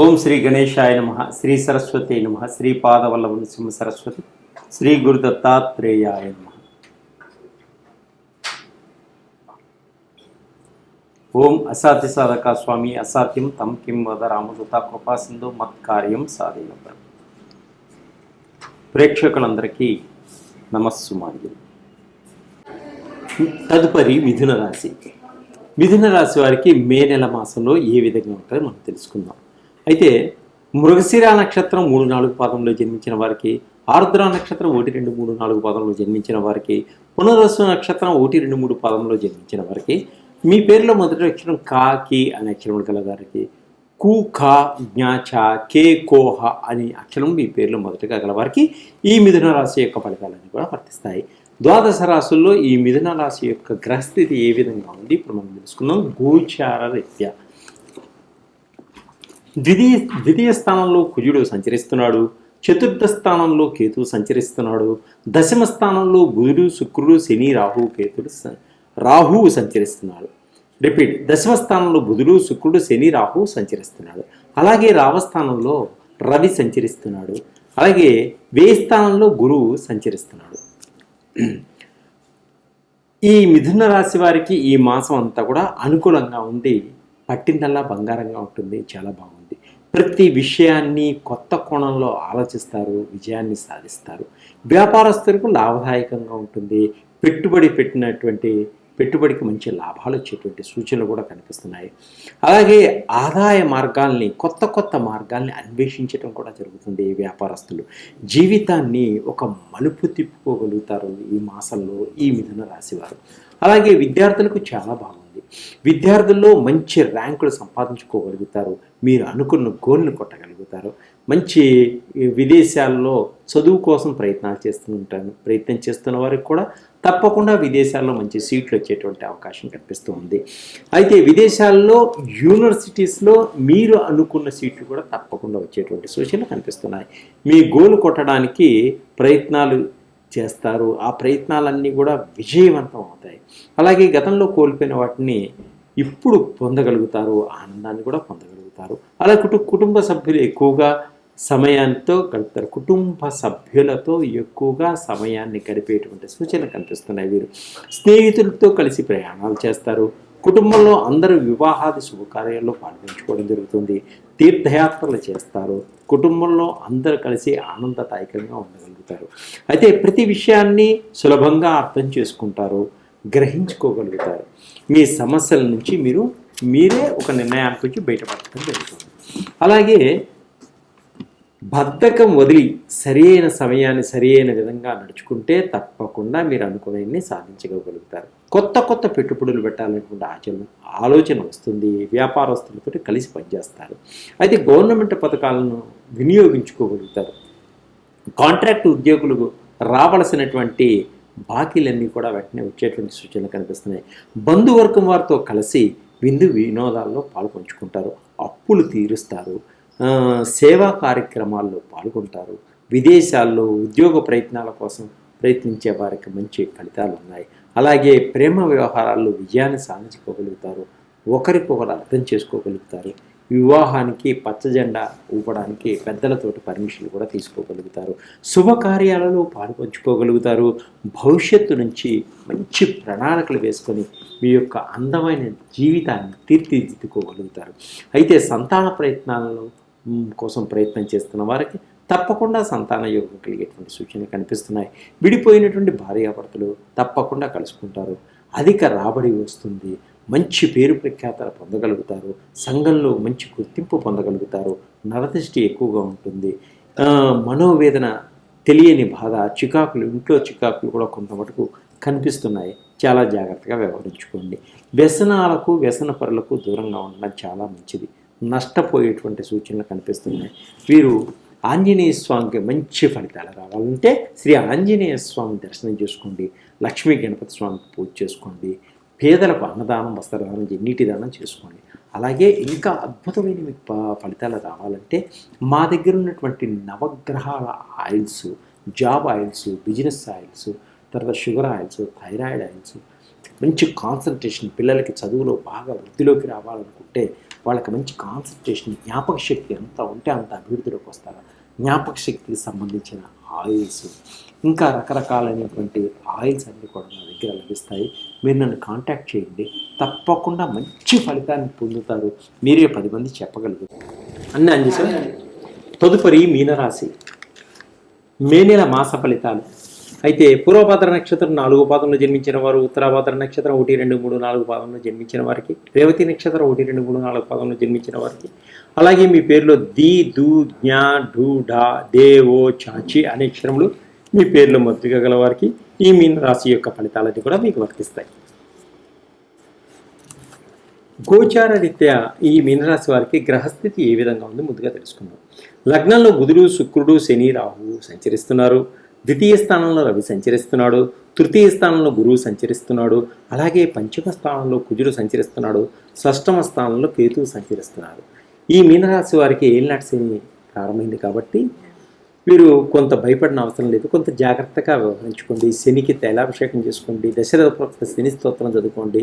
ఓం శ్రీ గణేశాయ నమ శ్రీ సరస్వతి నమ శ్రీ పాదవల్లభ నృసింహ సరస్వతి శ్రీ గురు దత్తాత్రేయాయ నమ. ఓం అసాధ్య సాధక స్వామి అసాధ్యం తం కిం వద రామదూత కృపాసింధు మత్కార్యం సాధన ప్రేక్షకులందరికీ నమస్సుమాంజలి తదుపరి మిథున రాశి. మిథున రాశి వారికి మే నెల మాసంలో ఏ విధంగా ఉంటుందో మనం తెలుసుకుందాం. అయితే మృగశిర నక్షత్రం మూడు నాలుగు పాదంలో జన్మించిన వారికి ఆర్ద్ర నక్షత్రం ఒకటి రెండు మూడు నాలుగు పాదంలో జన్మించిన వారికి పునరస్సు నక్షత్రం ఒకటి రెండు మూడు పాదంలో జన్మించిన వారికి మీ పేరులో మొదటి అక్షరం కా కి అనే అక్షరం గల వారికి కు ఖా జ్ఞా చ కే కోహ అనే అక్షరం మీ పేరులో మొదటగా గల వారికి ఈ మిథున రాశి యొక్క ఫలితాలన్నీ కూడా వర్తిస్తాయి. ద్వాదశ రాశుల్లో ఈ మిథున రాశి యొక్క గ్రహస్థితి ఏ విధంగా ఉంది? ఇప్పుడు మనం తెలుసుకుందాం. గోచార రీత్యా. ద్వితీయ ద్వితీయ స్థానంలో కుజుడు సంచరిస్తున్నాడు. చతుర్థ స్థానంలో కేతువు సంచరిస్తున్నాడు. దశమ స్థానంలో బుధుడు శుక్రుడు శని రాహు కేతుడు రాహువు సంచరిస్తున్నాడు. రిపీట్. దశమ స్థానంలో బుధుడు శుక్రుడు శని రాహు సంచరిస్తున్నాడు. అలాగే రావస్థానంలో రవి సంచరిస్తున్నాడు. అలాగే వేయి స్థానంలో గురువు సంచరిస్తున్నాడు. ఈ మిథున రాశి వారికి ఈ మాసం అంతా కూడా అనుకూలంగా ఉంది పట్టిందల్లా బంగారంగా ఉంటుంది. చాలా బాగుంది. ప్రతి విషయాన్ని కొత్త కోణంలో ఆలోచిస్తారు విజయాన్ని సాధిస్తారు. వ్యాపారస్తులకు లాభదాయకంగా ఉంటుంది. పెట్టుబడి పెట్టినటువంటి పెట్టుబడికి మంచి లాభాలు వచ్చేటువంటి సూచనలు కూడా కనిపిస్తున్నాయి. అలాగే ఆదాయ మార్గాల్ని కొత్త కొత్త మార్గాల్ని అన్వేషించడం కూడా జరుగుతుంది ఈ వ్యాపారస్తులు. జీవితాన్ని ఒక మలుపు తిప్పుకోగలుగుతారు ఈ మాసంలో ఈ మిథున రాశివారు అలాగే విద్యార్థులకు చాలా బాగుంది. విద్యార్థుల్లో మంచి ర్యాంకులు సంపాదించుకోగలుగుతారు. మీరు అనుకున్న గోల్ని కొట్టగలుగుతారు. మంచి విదేశాల్లో చదువు కోసం ప్రయత్నాలు చేస్తుంటాను ప్రయత్నం చేస్తున్న వారికి కూడా తప్పకుండా విదేశాల్లో మంచి సీట్లు వచ్చేటువంటి అవకాశం కనిపిస్తూ ఉంది. అయితే విదేశాల్లో యూనివర్సిటీస్లో మీరు అనుకున్న సీట్లు కూడా తప్పకుండా వచ్చేటువంటి సూచనలు కనిపిస్తున్నాయి. మీ గోల్ కొట్టడానికి ప్రయత్నాలు చేస్తారు. ఆ ప్రయత్నాలన్నీ కూడా విజయవంతం అవుతాయి. అలాగే గతంలో కోల్పోయిన వాటిని ఇప్పుడు పొందగలుగుతారు. ఆనందాన్ని కూడా పొందగలుగుతారు. అలా కుటు కుటుంబ సభ్యులు ఎక్కువగా సమయంతో గడుపుతారు. కుటుంబ సభ్యులతో ఎక్కువగా సమయాన్ని గడిపేటువంటి సూచనలు కనిపిస్తున్నాయి వీరు. స్నేహితులతో కలిసి ప్రయాణాలు చేస్తారు. కుటుంబంలో అందరూ వివాహాది శుభకార్యాల్లో పాల్గొంచుకోవడం జరుగుతుంది. తీర్థయాత్రలు చేస్తారు. కుటుంబంలో అందరూ కలిసి ఆనందదాయకంగా ఉండగలుగుతారు. అయితే ప్రతి విషయాన్ని సులభంగా అర్థం చేసుకుంటారు గ్రహించుకోగలుగుతారు. మీ సమస్యల నుంచి మీరు మీరే ఒక నిర్ణయానికి వచ్చి బయటపడటం జరుగుతుంది. అలాగే బద్ధకం వదిలి సరైన సమయాన్ని సరైన విధంగా నడుచుకుంటే తప్పకుండా మీరు అనుకునేన్ని సాధించగలుగుతారు. కొత్త కొత్త పెట్టుబడులు పెట్టాలనేటువంటి ఆచరణ ఆలోచన వస్తుంది వ్యాపారస్తులతో కలిసి పనిచేస్తారు. అయితే గవర్నమెంట్ పథకాలను వినియోగించుకోగలుగుతారు. కాంట్రాక్ట్ ఉద్యోగులకు రావలసినటువంటి బాకీలన్నీ కూడా వెంటనే వచ్చేటువంటి సూచనలు కనిపిస్తున్నాయి. బంధువర్గం వారితో కలిసి విందు వినోదాల్లో పాల్పంచుకుంటారు. అప్పులు తీరుస్తారు. సేవా కార్యక్రమాల్లో పాల్గొంటారు. విదేశాల్లో ఉద్యోగ ప్రయత్నాల కోసం ప్రయత్నించే వారికి మంచి ఫలితాలు ఉన్నాయి. అలాగే ప్రేమ వ్యవహారాల్లో విజయాన్ని సాధించుకోగలుగుతారు. ఒకరికొకరు అర్థం చేసుకోగలుగుతారు. వివాహానికి పచ్చజెండా ఊపడానికి పెద్దలతోటి పర్మిషన్లు కూడా తీసుకోగలుగుతారు. శుభకార్యాలలో పాల్పంచుకోగలుగుతారు భవిష్యత్తు నుంచి మంచి ప్రణాళికలు వేసుకొని మీ యొక్క అందమైన జీవితాన్ని తీర్చిదిద్దుకోగలుగుతారు. అయితే సంతాన ప్రయత్నాలను కోసం ప్రయత్నం చేస్తున్న వారికి తప్పకుండా సంతాన యోగం కలిగేటువంటి సూచనలు కనిపిస్తున్నాయి. విడిపోయినటువంటి భార్యాభర్తలు తప్పకుండా కలుసుకుంటారు. అధిక రాబడి వస్తుంది. మంచి పేరు ప్రఖ్యాతలు పొందగలుగుతారు. సంఘంలో మంచి గుర్తింపు పొందగలుగుతారు. నరదృష్టి ఎక్కువగా ఉంటుంది. మనోవేదన తెలియని బాధ చికాకులు ఇంట్లో చికాకులు కూడా కొంత మటుకు కనిపిస్తున్నాయి. చాలా జాగ్రత్తగా వ్యవహరించుకోండి. వ్యసనాలకు వ్యసన పరులకు దూరంగా ఉండడం చాలా మంచిది. నష్టపోయేటువంటి సూచనలు కనిపిస్తున్నాయి. వీరు ఆంజనేయ స్వామికి మంచి ఫలితాలు రావాలంటే శ్రీ ఆంజనేయ స్వామి దర్శనం చేసుకోండి లక్ష్మీ గణపతి స్వామికి పూజ చేసుకోండి పేదలకు అన్నదానం వస్త్రదానం నీటి దానం చేసుకోండి. అలాగే ఇంకా అద్భుతమైన మీకు ఫలితాలు రావాలంటే మా దగ్గర ఉన్నటువంటి నవగ్రహాల oils job oils business oils తర్వాత షుగర్ ఆయిల్స్ థైరాయిడ్ ఆయిల్స్ మంచి కాన్సన్ట్రేషన్ పిల్లలకి చదువులో బాగా వృద్ధిలోకి రావాలనుకుంటే వాళ్ళకి మంచి కాన్సన్ట్రేషన్ జ్ఞాపక శక్తి ఎంత ఉంటే అంత అభివృద్ధిలోకి వస్తారు. జ్ఞాపక శక్తికి సంబంధించిన ఆయిల్స్. ఇంకా రకరకాలైనటువంటి ఆయిల్స్ అన్నీ కూడా నా దగ్గర లభిస్తాయి. మీరు నన్ను కాంటాక్ట్ చేయండి. తప్పకుండా మంచి ఫలితాన్ని పొందుతారు. మీరే పది మంది చెప్పగలరు. అన్నీ అంది సార్ తదుపరి మీనరాశి. మే నెల మాస ఫలితాలు. అయితే పూర్వపాత్ర నక్షత్రం నాలుగో పాదంలో జన్మించిన వారు ఉత్తరాపాత్ర నక్షత్రం ఒకటి రెండు మూడు నాలుగు పాదంలో జన్మించిన వారికి రేవతి నక్షత్రం ఒకటి రెండు మూడు నాలుగు పాదంలో జన్మించిన వారికి. అలాగే మీ పేరులో ది దు జ్ఞా ఢూ ఢా దే ఓ చాచి అనే అక్షరములు మీ పేర్లు మొదటిగా గల వారికి ఈ మీన రాశి యొక్క ఫలితాలన్నీ కూడా మీకు వర్తిస్తాయి. గోచార రీత్యా ఈ మీనరాశి వారికి గ్రహస్థితి ఏ విధంగా ఉందో ముందుగా తెలుసుకుందాం. లగ్నంలో బుధుడు శుక్రుడు శని రాహువు సంచరిస్తున్నారు. ద్వితీయ స్థానంలో రవి సంచరిస్తున్నాడు తృతీయ స్థానంలో గురువు సంచరిస్తున్నాడు అలాగే పంచమ స్థానంలో కుజుడు సంచరిస్తున్నాడు షష్టమ స్థానంలో కేతువు సంచరిస్తున్నాడు. ఈ మీనరాశి వారికి ఏలినాటి ప్రారంభమైంది కాబట్టి వీరు కొంత భయపడిన అవసరం లేదు కొంత జాగ్రత్తగా వ్యవహరించుకోండి శనికి తైలాభిషేకం చేసుకోండి దశరథ శని స్తోత్రం చదువుకోండి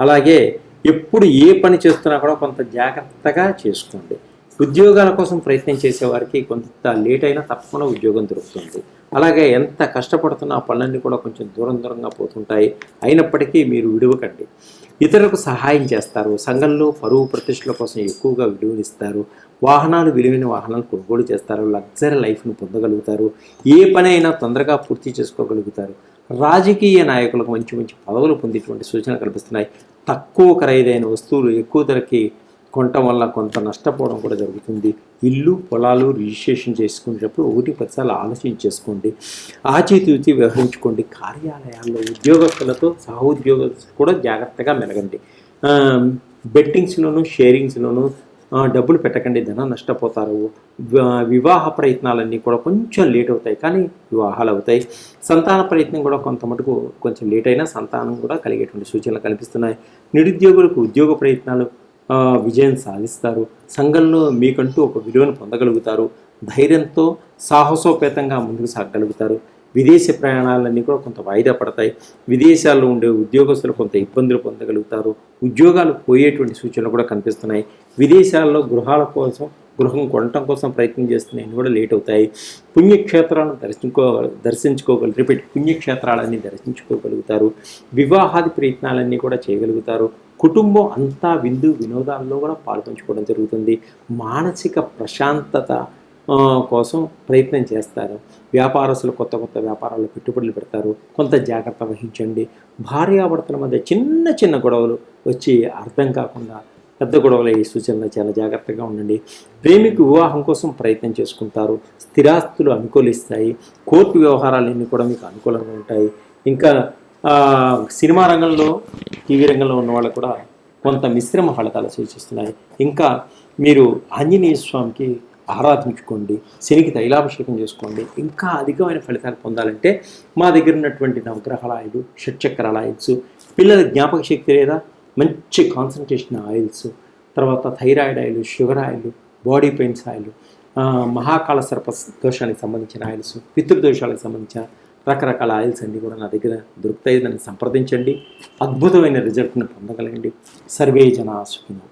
అలాగే ఎప్పుడు ఏ పని చేస్తున్నా కూడా కొంత జాగ్రత్తగా చేసుకోండి. ఉద్యోగాల కోసం ప్రయత్నం చేసేవారికి కొంత లేట్ అయినా తప్పకుండా ఉద్యోగం దొరుకుతుంది. అలాగే ఎంత కష్టపడుతున్నా ఆ పనులన్నీ కూడా కొంచెం దూరం దూరంగా పోతుంటాయి. అయినప్పటికీ మీరు విడువకండి. ఇతరులకు సహాయం చేస్తారు. సంఘంలో పరువు ప్రతిష్టల కోసం ఎక్కువగా విలువనిస్తారు. వాహనాలు విలువైన వాహనాలు కొనుగోలు చేస్తారు. లగ్జరీ లైఫ్ను పొందగలుగుతారు. ఏ పని అయినా తొందరగా పూర్తి చేసుకోగలుగుతారు. రాజకీయ నాయకులకు మంచి మంచి పదవులు పొందేటువంటి సూచనలు కల్పిస్తున్నాయి. తక్కువ ఖరీదైన వస్తువులు ఎక్కువ ధరకి కొనటం వల్ల కొంత నష్టపోవడం కూడా జరుగుతుంది. ఇల్లు పొలాలు రిజిస్ట్రేషన్ చేసుకునేటప్పుడు ఒకటి పదిసార్లు ఆలోచించేసుకోండి ఆచితూచి వ్యవహరించుకోండి. కార్యాలయాల్లో ఉద్యోగస్తులతో సహోద్యోగస్తులు కూడా జాగ్రత్తగా మెలగండి. బెట్టింగ్స్లోను షేరింగ్స్లోను డబ్బులు పెట్టకండి. ధనం నష్టపోతారు. వివాహ ప్రయత్నాలన్నీ కూడా కొంచెం లేట్ అవుతాయి. కానీ వివాహాలు అవుతాయి. సంతాన ప్రయత్నం కూడా కొంత మటుకు కొంచెం లేట్ అయినా సంతానం కూడా కలిగేటువంటి సూచనలు కనిపిస్తున్నాయి. నిరుద్యోగులకు ఉద్యోగ ప్రయత్నాలు విజయం సాధిస్తారు. సంఘంలో మీకంటూ ఒక విలువను పొందగలుగుతారు. ధైర్యంతో సాహసోపేతంగా ముందుకు సాగగలుగుతారు. విదేశీ ప్రయాణాలన్నీ కూడా కొంత వాయిదా పడతాయి. విదేశాల్లో ఉండే ఉద్యోగస్తులు కొంత ఇబ్బందులు పొందగలుగుతారు. ఉద్యోగాలు పోయేటువంటి సూచనలు కూడా కనిపిస్తున్నాయి. విదేశాల్లో గృహాల కోసం గృహం కొనటం కోసం ప్రయత్నం చేస్తున్నాయి కూడా లేట్ అవుతాయి. పుణ్యక్షేత్రాలను దర్శించుకో దర్శించుకోగలరు రిపీట్ పుణ్యక్షేత్రాలన్నీ దర్శించుకోగలుగుతారు. వివాహాది ప్రయత్నాలన్నీ కూడా చేయగలుగుతారు. కుటుంబం అంతా విందు వినోదాల్లో కూడా పాల్పంచుకోవడం జరుగుతుంది. మానసిక ప్రశాంతత కోసం ప్రయత్నం చేస్తారు. వ్యాపారస్తులు కొత్త కొత్త వ్యాపారాల్లో పెట్టుబడులు పెడతారు. కొంత జాగ్రత్త వహించండి. భార్యాభర్తల మధ్య చిన్న చిన్న గొడవలు వచ్చి అర్థం కాకుండా పెద్ద గొడవలు ఈ సూచనలు చాలా జాగ్రత్తగా ఉండండి. ప్రేమికు వివాహం కోసం ప్రయత్నం చేసుకుంటారు. స్థిరాస్తులు అనుకూలిస్తాయి. కోర్టు వ్యవహారాలన్నీ కూడా మీకు అనుకూలంగా ఉంటాయి. ఇంకా సినిమా రంగంలో టీవీ రంగంలో ఉన్న వాళ్ళు కూడా కొంత మిశ్రమ ఫలితాలు సూచిస్తున్నాయి. ఇంకా మీరు ఆంజనేయ స్వామికి ఆరాధించుకోండి. శనికి తైలాభిషేకం చేసుకోండి. ఇంకా అధికమైన ఫలితాలు పొందాలంటే మా దగ్గర ఉన్నటువంటి నవగ్రహాల ఆయిల్ షట్చక్రాల ఆయిల్స్ పిల్లల జ్ఞాపక శక్తి లేదా మంచి కాన్సన్ట్రేషన్ ఆయిల్స్ తర్వాత thyroid oil sugar oil body pains oil Mahakala సర్ప దోషానికి సంబంధించిన ఆయిల్స్ పితృదోషాలకు సంబంధించిన రకరకాల ఆయిల్స్ అన్నీ కూడా నా దగ్గర దొరుకుతాయి. దాన్ని సంప్రదించండి. అద్భుతమైన రిజల్ట్ని పొందగలండి సర్వే జన సుఖినో.